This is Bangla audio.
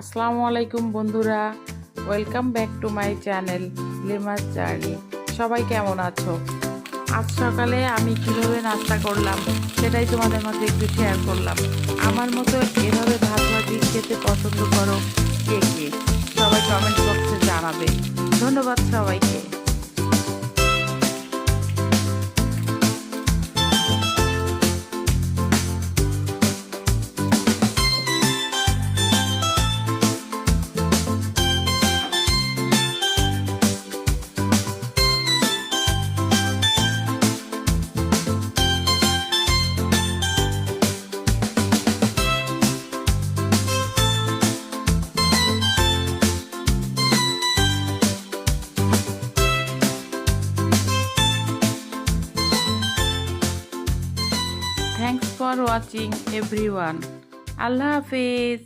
আসসালামু আলাইকুম বন্ধুরা। Welcome back to my channel Limas journey সবাই কেমন আছো? আজ সকালে আমি কীভাবে নাস্তা করলাম, সেটাই তোমাদের মধ্যে একটু শেয়ার করলাম। আমার মতো এভাবে ভাত ভাজি খেতে পছন্দ করো কে কে? সবাই কমেন্ট বক্সে জানাবে। ধন্যবাদ সবাইকে। থ্যাংকস ফর ওয়াচিং এভরিওয়ান আল্লাহ হাফিজ